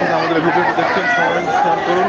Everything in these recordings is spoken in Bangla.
থেকে আমাদের ভিডিওটি দেখছেন সবাই করুন।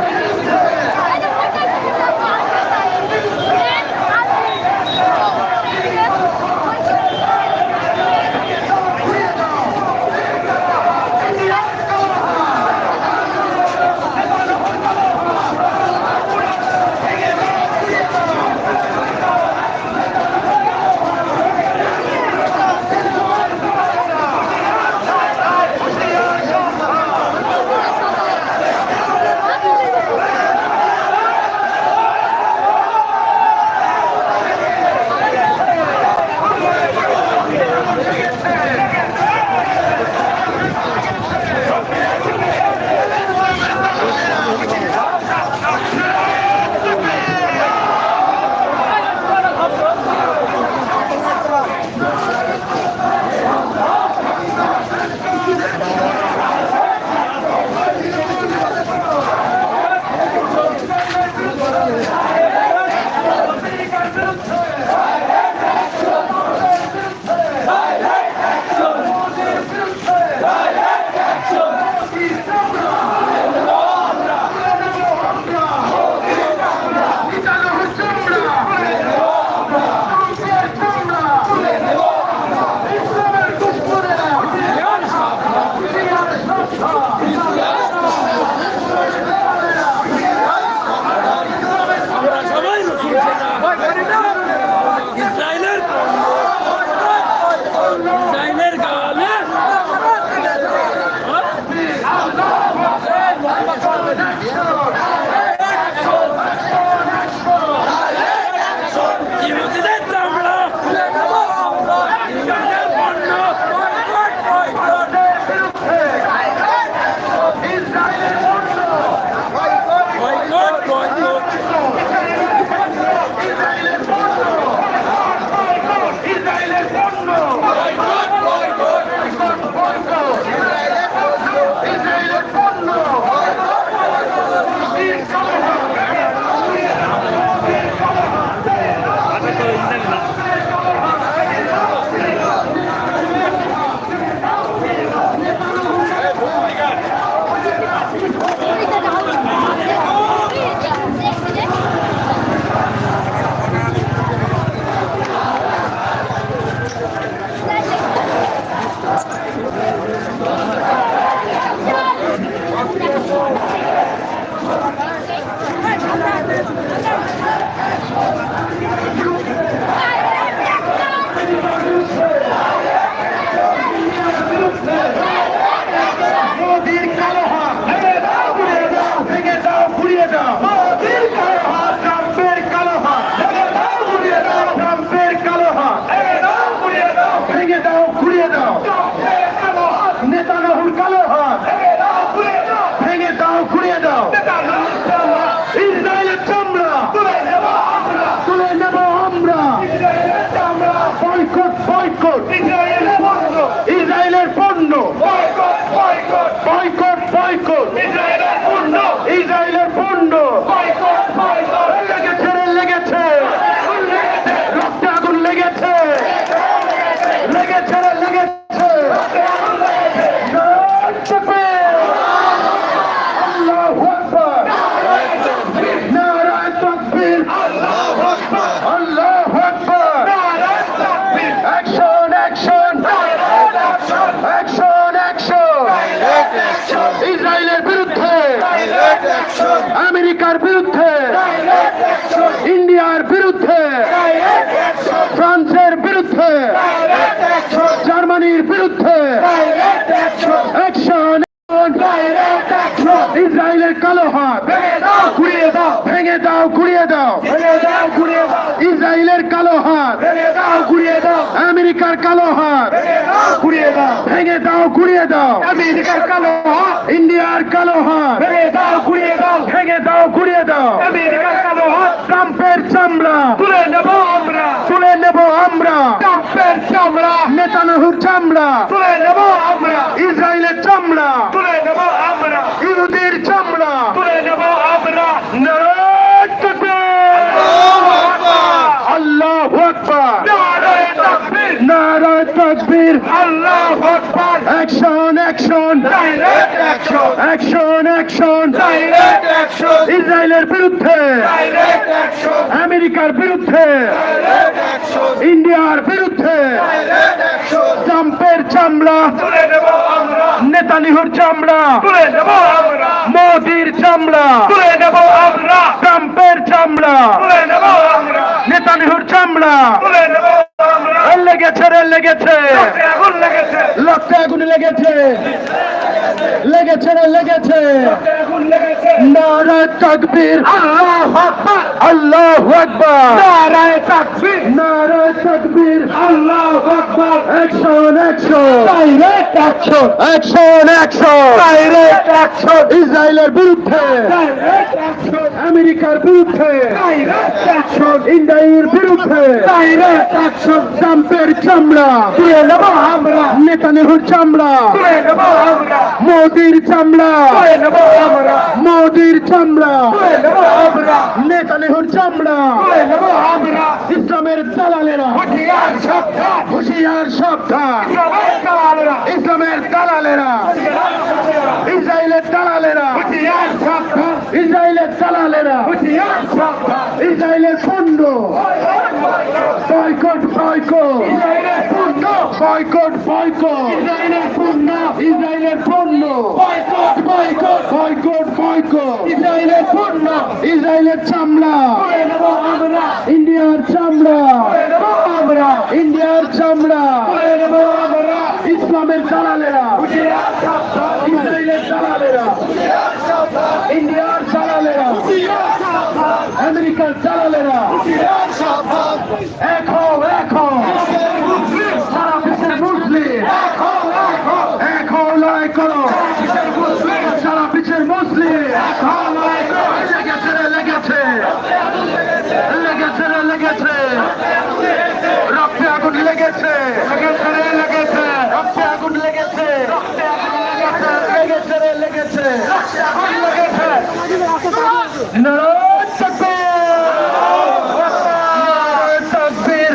বয়কট ইসরায়েলের পণ্য ইসরায়েলের পণ্য বয়কট বয়কট বয়কট বয়কট ইসরায়েলের পণ্য ইসরায়েলের পণ্য বয়কট বয়কট লেগেছে রে লেগেছে রক্তে আগুন লেগেছে লেগেছে রে লেগেছে তাকবীর! আল্লাহু আকবার! নারায়ে তাকবীর! আল্লাহু আকবার! অ্যাকশন অ্যাকশন অ্যাকশন অ্যাকশন ইসরায়েলের বিরুদ্ধে আমেরিকার বিরুদ্ধে ইন্ডিয়ার বিরুদ্ধে ফ্রান্সের বিরুদ্ধে জার্মানির বিরুদ্ধে অ্যাকশন ইসরায়েলের কালো হাত ভেঙে দাও ঘুরিয়ে দাও। ভেঙে দাও ঘুরিয়ে দাও। ইসরায়েলের কালো হাত দাও ঘুরিয়ে দাও। আমেরিকার কালো হাত ঘুরিয়ে দাও ভেঙে দাও ঘুরিয়ে দাও। আমেরিকার কালো হাত ইন্ডিয়ার কালো হাত ভেঙে দাও ঘুরিয়ে দাও। ভেঙে দাও ঘুরিয়ে দাও। আমেরিকার কালো হাত ট্রাম্পের চামড়া। তুলে নেব আমরা। তুলে নেব আমরা। ট্রাম্পের চামড়া। নেতানিয়াহুর চামড়া। তুলে নেব আমরা। ইসরায়েলের চামড়া। তুলে নেব আমরা। ইহুদির চামড়া। তুলে নেব আমরা আল্লাহু আকবার। নারায়ে তাকবীর। নারায়ে তাকবীর। আল্লাহ আকবার। অ্যাকশন অ্যাকশন অ্যাকশন অ্যাকশন ইসরায়েলের বিরুদ্ধে। আমেরিকার বিরুদ্ধে। ইন্ডিয়ার বিরুদ্ধে। জাম্পের চামড়া। নেতানিহুর চামড়া। মোদির চামড়া। ট্রাম্পের চামড়া। নেতানিহুর চামড়া। লেগেছে রে লেগেছে। লক্ষে আগুন লেগেছে। লেগেছে না লেগেছে? নারা তকবীর। আল্লাহ তাকবীর। আল্লাহ আকবার। Action action direct action action action direct action ইসরায়েলের বিরুদ্ধে। ডাইরেক্ট অ্যাকশন আমেরিকার বিরুদ্ধে। ডাইরেক্ট অ্যাকশন ইন্ডিয়ার বিরুদ্ধে। ডাইরেক্ট অ্যাকশন ট্রাম্পের চামড়া। তুলে নেব আমরা। নেতানিহুর চামড়া। তুলে নেব আমরা। মোদির চামড়া। তুলে নেব আমরা। মোদির চামড়া। তুলে নেব আমরা। নেতানিহুর চামড়া। তুলে নেব আমরা। ইসলামের দালালেরা। হুঁশিয়ার সাবধান হুশিয়ার কালালেরা ইসলামের দালালেরা। ইসরায়েলের দালালেরা। হুঁশিয়ার সাবধান ইসরায়েলের দালালেরা। হুঁশিয়ার সাবধান ইসরায়েলের পণ্য বয়কট বয়কট ইসরায়েলের পূর্ণ বয়কট বয়কট ইসরায়েলের পূর্ণ ইসরায়েলের পণ্য বয়কট বয়কট বয়কট বয়কট ইসরায়েলের পূর্ণ ইসরায়েলের চামড়া আমরা ইন্ডিয়ার চামড়া আমরা ইন্ডিয়ার চামড়া আমরা ইসলামের দালালেরা ইসরায়েলের দালালেরা ইন্ডিয়ার দালালেরা হুঁশিয়ার সাবধান আমেরিকার দালালেরা হুঁশিয়ার সাবধান এক হও এক হও মুসলিম সারা বিশ্বের মুসলিম দেখো দেখো এক হও লড়াই করো মুসলিম সারা বিশ্বের মুসলিম দেখো লড়াই করো লেগেছে রে লেগেছে লেগেছে রে লেগেছে রক্তে আগুন লেগেছে লেগেছে রে লেগেছে রক্তে আগুন লেগেছে রক্তে আগুন লেগেছে লেগেছে রে লেগেছে রক্তে আগুন লেগেছে নারায়ণ তাকবীর নারায়ণ তাকবীর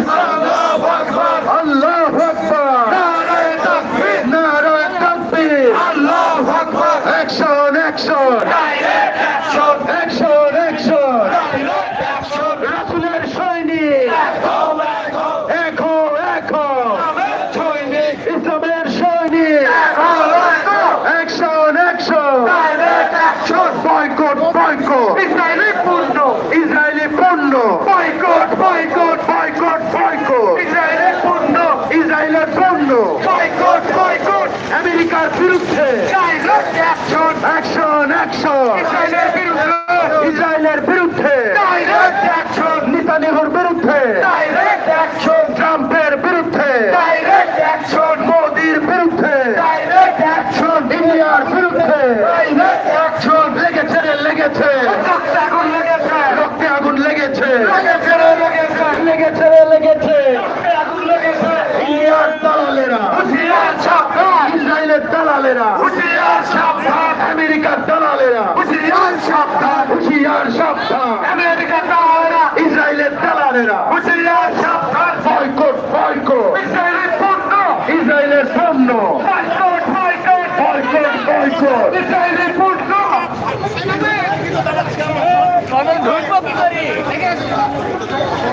আল্লাহু আকবার নারায়ণ তাকবীর নারায়ণ তাকবীর আল্লাহু আকবার action action direct action action action direct action রাসূলের সৈনিক দেখো দেখো এখো এখো আমাদের সৈনিক ইসলামের সৈনিক দেখো দেখো action action direct action boycott boycott Israeli পূর্ণ ইসরায়েলি পণ্য boycott boycott boycott boycott Israeli পূর্ণ ইসরায়েলের পণ্য। বয়কট বয়কট আমেরিকার বিরুদ্ধে। অ্যাকশন অ্যাকশন অ্যাকশন ইসরায়েলের বিরুদ্ধে। ইসরায়েলের বিরুদ্ধে। ডাইরেক্ট অ্যাকশন নেতানিয়াহুর বিরুদ্ধে। ডাইরেক্ট অ্যাকশন ট্রাম্পের বিরুদ্ধে। ডাইরেক্ট অ্যাকশন মোদির বিরুদ্ধে। ডাইরেক্ট অ্যাকশন ইন্ডিয়ার বিরুদ্ধে। ডাইরেক্ট অ্যাকশন লেগেছে লেগেছে। আগুন লেগেছে। লেগেছে। লেগেছে লেগেছে। ইরান দালালেরা। ইসরায়েলের দালালেরা। আমেরিকার দালালেরা। হুশিয়ার আমেরিকার দালালেরা। ইসরায়েলের দালালেরা।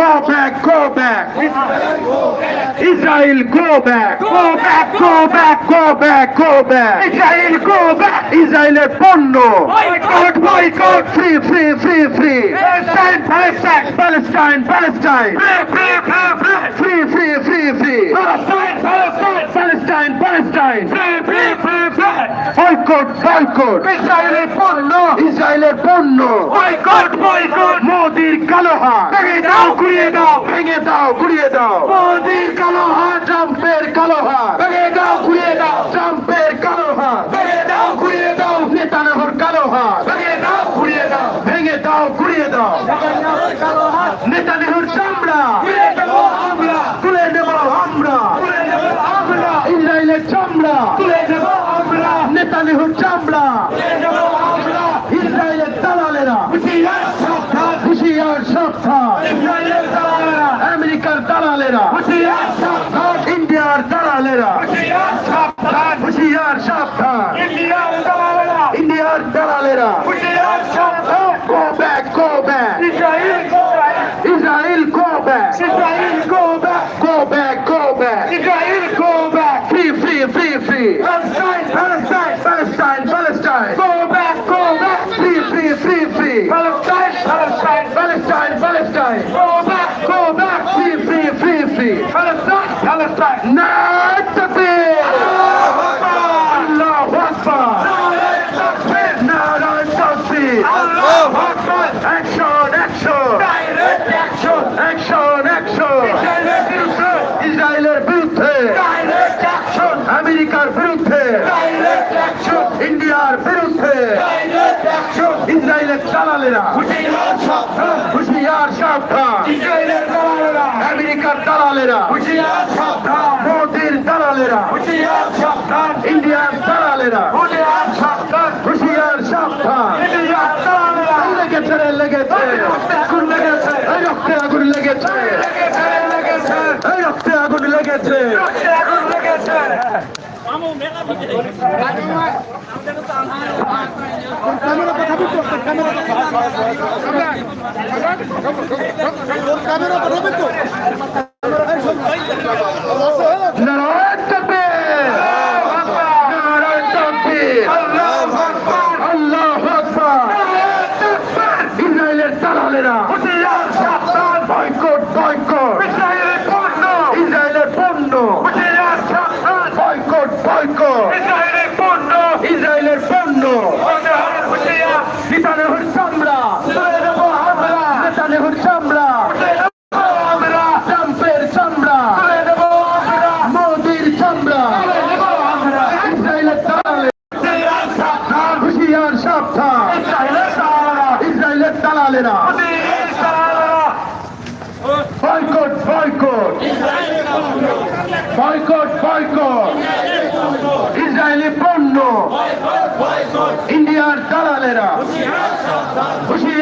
go back, go back. Israel, go back. Go back, go back, go back, go back. Israel, go back. israel পণ্য. Boycott, boycott, free, free, free, free. Palestine, Palestine, Palestine, Palestine. Free, free, free, free. Palestine, Palestine, Palestine, Free, free, free, free. Boycott, boycott. Israeler পণ্য. Israeler পণ্য. Boycott, boycott. মোদির কালো হাত। দাও গুড়িয়ে দাও। ভেঙে দাও গুড়িয়ে দাও। মোদির কালো হা ট্রাম্পের কালো হা ভেঙে দাও গুড়িয়ে দাও। ট্রাম্পের কালো হা ভেঙে দাও গুড়িয়ে দাও। নেতা নেতানহর কালো হা ভেঙে দাও গুড়িয়ে দাও। ভেঙে দাও গুড়িয়ে দাও। কালো হা নেতা নেহর চামড়া। তুলে নেব আমরা। তুলে দেব আমরা। ইসরায়েলের চামড়া। তুলে নেব আমরা। নেতা নেহর আমেরিকার দালালেরা। ইন্ডিয়ার দালালেরা। হুশিয়ার সাবধান ইন্ডিয়ার দালালেরা। Go back go back Israel go back Israel go back go back go back Israel go back free free free free দালালেরা। হুশিয়ার সাবধান আমেরিকার দালালেরা। হুশিয়ার ক্যামেরা কথা বলতে ক্যামেরা কথা ক্যামেরা কথা বলতে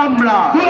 tambla.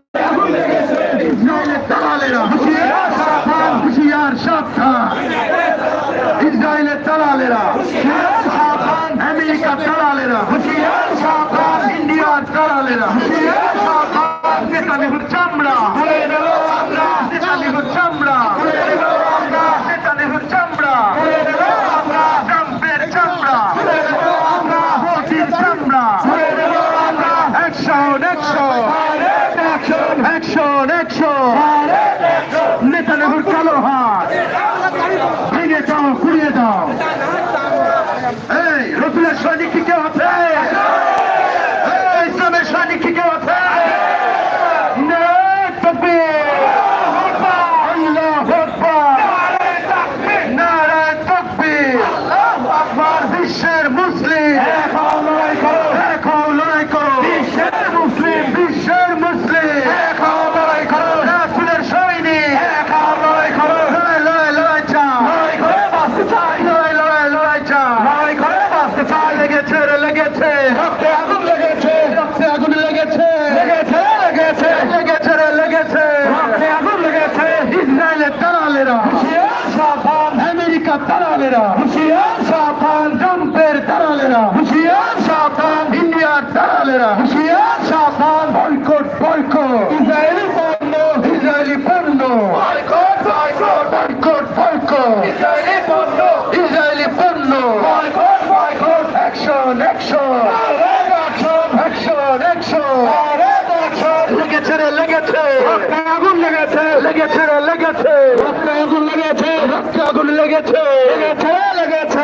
সাবধান ইন্ডিয়ার দালালেরা। হুশিয়ার সাবধান। Boycott boycott. ইসরায়েলি পণ্য ইসরায়েলি পণ্য boycott boycott. Boycott boycott. Israeli পণ্য ইসরায়েলি পণ্য boycott boycott. Action action action action লেগেছে রে লেগেছে। রক্তে আগুন লেগেছে। লেগেছে রে লেগেছে। রক্তে আগুন লেগেছে। রক্তে আগুন লেগেছে। লেগেছে লেগেছে।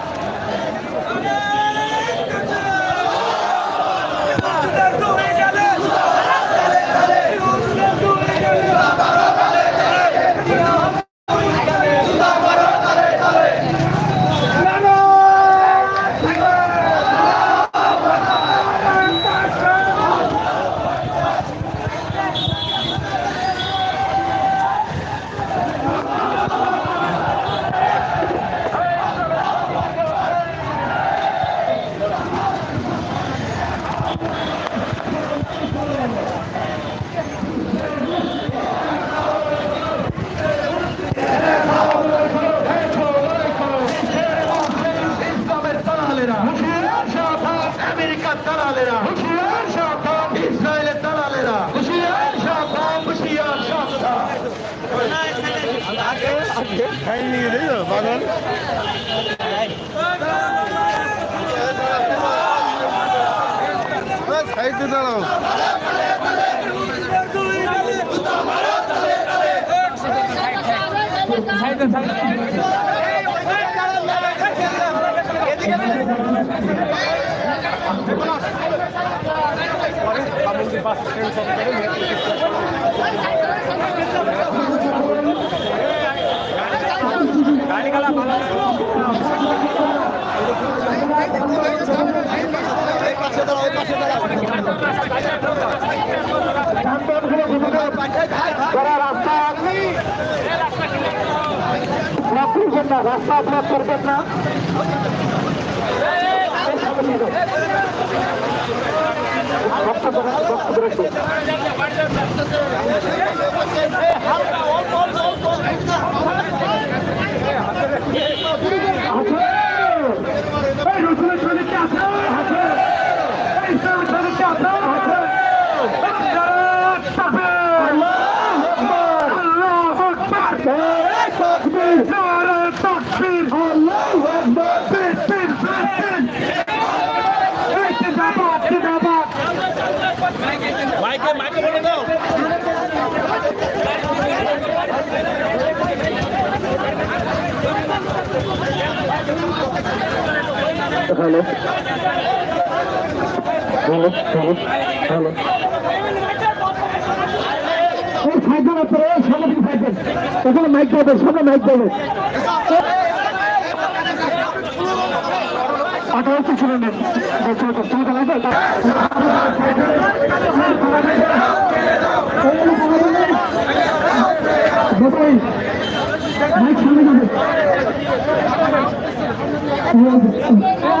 ইসলামের দালালেরা হুশিয়ার সাবধান আমেরিকার দালালেরা হুশিয়ার সাবধান ইসরায়েলের দালালেরা হুশিয়ার সাবধান হুশিয়ার সাবধান সাইডে দাঁড়াও যারা রাস্তা ব্লক করবেন না রাস্তা ব্লক করবেন না রাস্তা ব্লক করে রাখুন। আছে? এই রসুলের সৈনিককে আছে? আছে? এই ইসলামের সৈনিককে আছে? আছে? নারায়ণ তাকবীর! আল্লাহু আকবার! আল্লাহু আকবার! নারায়ণ তাকবীর! নারায়ণ তাকবীর! আল্লাহু আকবার! বীর, বীর, বীর, বীর! এই জিন্দাবাদ, জিন্দাবাদ! মাইকে মাইকে বলে দাও হ্যালো হ্যালো হ্যালো হ্যালো এই সাইকেল আপনারা এই মাইক পাবেন সামনে মাইক পাবেন আঠারো হচ্ছে শুনে নেন। লাগবে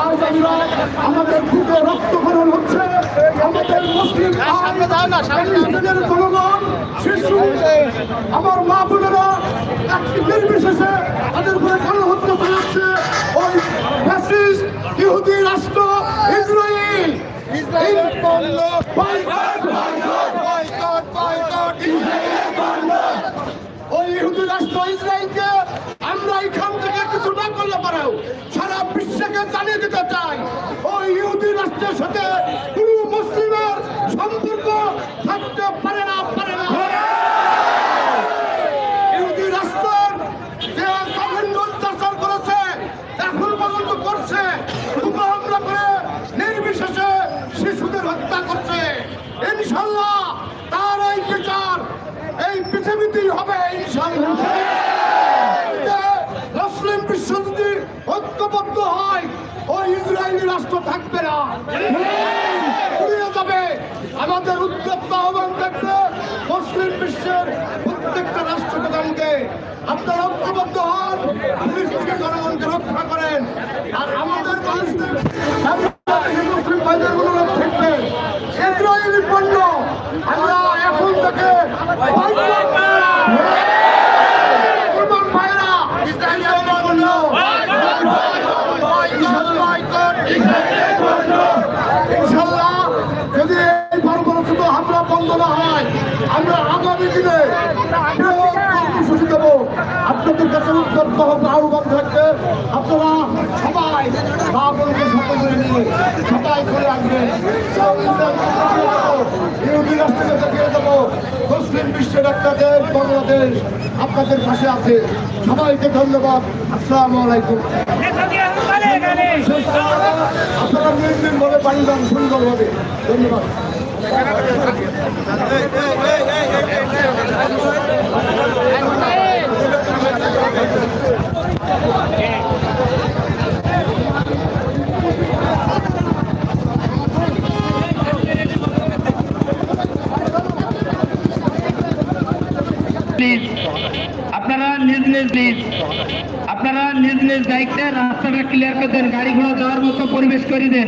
আজ আমরা আমাদের বুকে রক্তকরণ হচ্ছে আমাদের মুসলিম জনগণ, শিশু, আমার মা বোনেরা একটি নির্বিশেষে তাদের উপরে কেন হত্যা চালাচ্ছে। ওই ইহুদি রাষ্ট্র ইসরায়েল। ইসরায়েল দিতে চাই। ওই ইহুদি রাষ্ট্রের সাথে কোনো মুসলিমের সম্পর্ক থাকতে পারে না পারে না। ইহুদি রাষ্ট্রের যে জঘন্য অত্যাচার করেছে, এখন পর্যন্ত করছে হামলা করে নির্বিশেষে শিশুদের হত্যা করছে। ইনশাল্লাহ তার এই বিচার এই পৃথিবীতেই হবে, ইনশাল্লাহ। মুসলিম বিশ্ব যদি ঐক্যবদ্ধ হয়। ইসরায়েলি রাষ্ট্র থাকবে না। উড়িয়ে যাবে। আমাদের উদ্যোক্তা আহ্বান থাকবে মুসলিম বিশ্বের প্রত্যেকটা রাষ্ট্রপ্রধানকে। আপনারা ঐক্যবদ্ধ হন, পুলিশ থেকে জনগণকে রক্ষা করেন। আর আমাদের মানুষদের মুসলিম ভাইদের অনুরোধ থাকবে। ইসরায়েলি পণ্য আমরা এখন থেকে বয়কট মুসলমান ভাইয়েরা ইসরায়েলি পণ্য ইনশাল্লাহ যদি এই বর্বরচিত হামলা বন্ধ না হয় আমরা আগামী দিনে কর্মসূচি দেব আপনাদের কাছে উদ্যোক্ত হবে আহ্বান থাকবে। আপনারা সবাই মা বোনকে সাথে করে নিয়ে সবাই চলে আসবেন। ইহুদি রাষ্ট্রকে দেখিয়ে দেবো। মুসলিম বিশ্বের একটা দেশ, বাংলাদেশ আপনাদের পাশে আছে। সবাইকে ধন্যবাদ। আসসালামু আলাইকুম। আপনারা নির্দিন ভাবে পানি দান সুন্দরভাবে। ধন্যবাদ। প্লিজ আপনারা নিজ নিজ প্লিজ আপনারা নিজ নিজ দায়িত্বে রাস্তাটা ক্লিয়ার করে দেন গাড়ি ঘোড়া যাওয়ার মতো পরিবেশ করে দেন